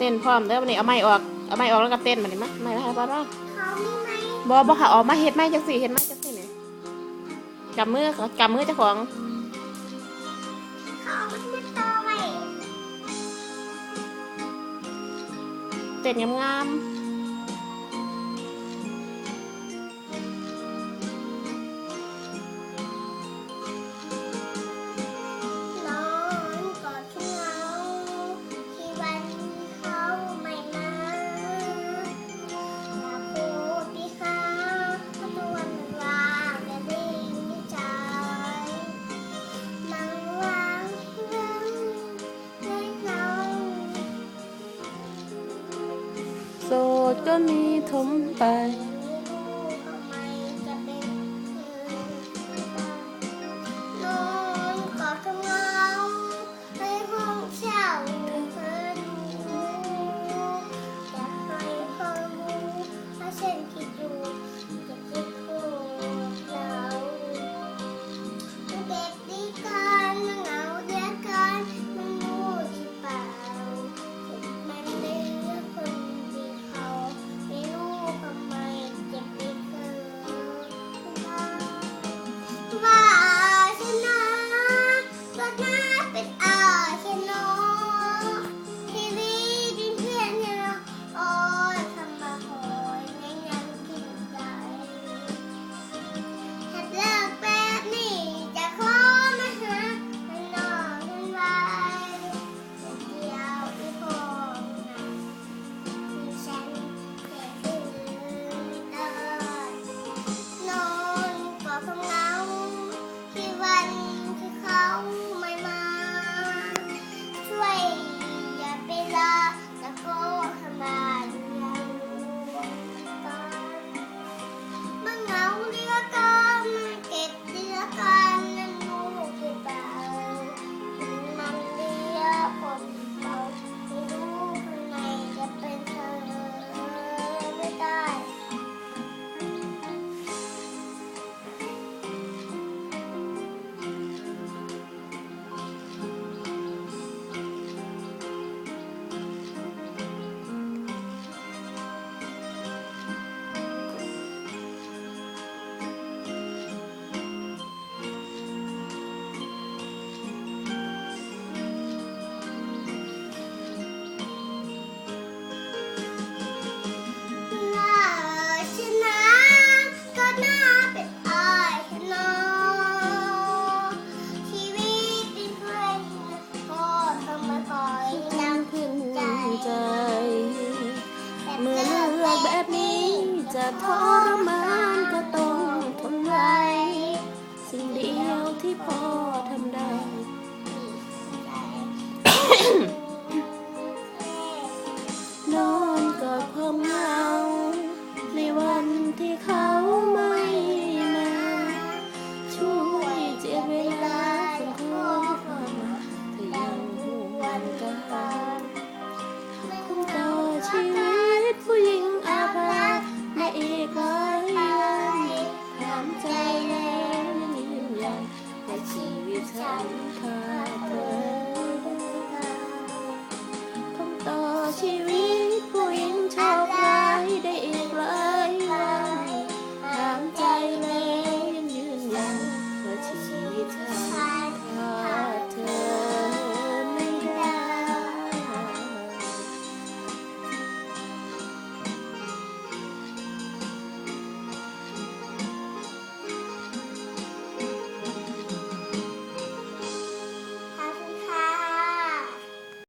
เต้นพร้อมเด้อวันนี้เอาไม้ออกเอาไม้ออกแล้วก็เต้นมันนี่มั้ยไม่ได้ป่ะเนาะบอบอค่ะออกมาเห็ดไม้จังสี่เห็ดไม้จังสี่เนี่ยกำมือกำมือเจ้าของเต้นงามๆ ก็同白。 จะทรมานก็ต้องทนไว้ สิ่งเดียวที่พอ